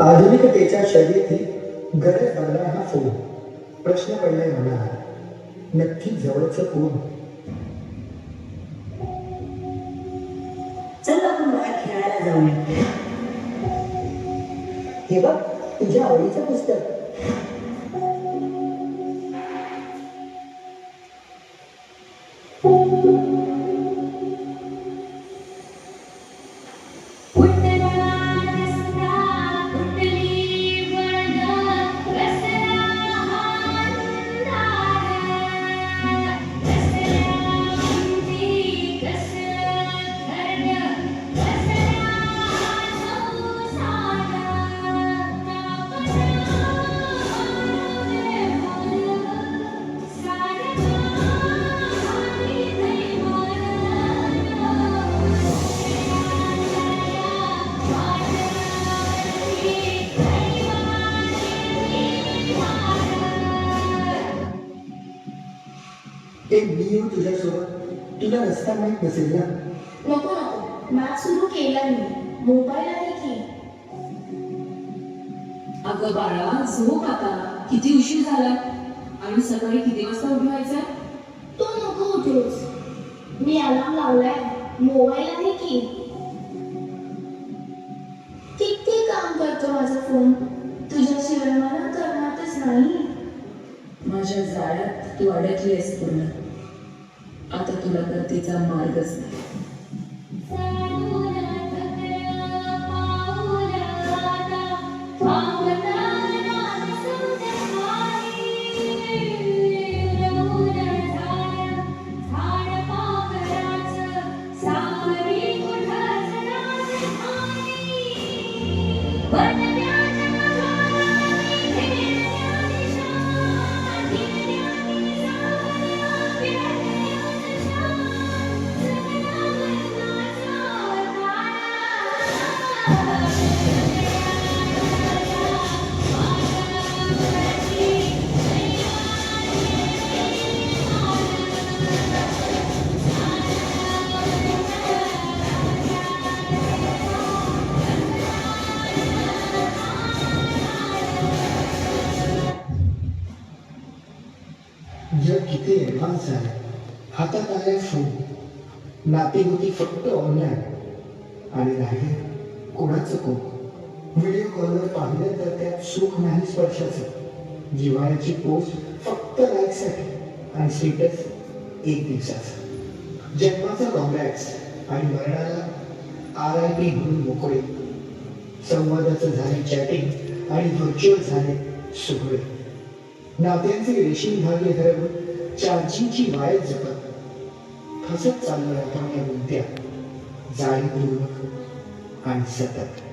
आधुनिकतेच्या शर्यतीत गरज लागला हा फोन. प्रश्न पडलाय मला. नक्की जवळचं कोण? चल बाहेर खेळायला जाऊया हे बघ तुझ्या आवडीचं पुस्तक. ते मी येऊ तुझ्यासोबत. तुला रस्ता माहीत नसेल ना नको नको मॅथ सुरू केला मी. मोबाईल आहे की? अगं बाळा झोप आता. किती उशीर झाला? आणि सकाळी किती वाजता उठवायचा? तो नको उठूस. मी अलार्म लावलाय. मोबाईल आहे की? किती काम करतो माझा फोन तुझ्याशिवाय मला करणारच नाही. माझ्या जाळ्यात तू अडकली आहेस पूर्ण. आता तुला गतीचा मार्गच नाही. जग किती ॲडव्हान्स आहे. हातात आलाय फोन नातेगोती फक्त ऑनलाईन आणि राहिले कोणाचं व्हिडिओ कॉलवर पाहिलं तर त्यात सुख नाही स्पर्शाचं. जिव्हाळ्याची पोस्ट फक्त लाईकसाठी आणि स्टेटस एक दिवसाचा. जन्माचा कॉम्बॅक्स आणि मरणाला आर आय पी म्हणून मोकळे. संवादाचं झाले चॅटिंग आणि व्हर्च्युअल झाले सुगळे नात्यांचे रेशीम धागे हरवून चार्जिंगची वायर जपत. फसत चाललोय आपण या मुद्द्या जाणीवपूर्वक आणि सतत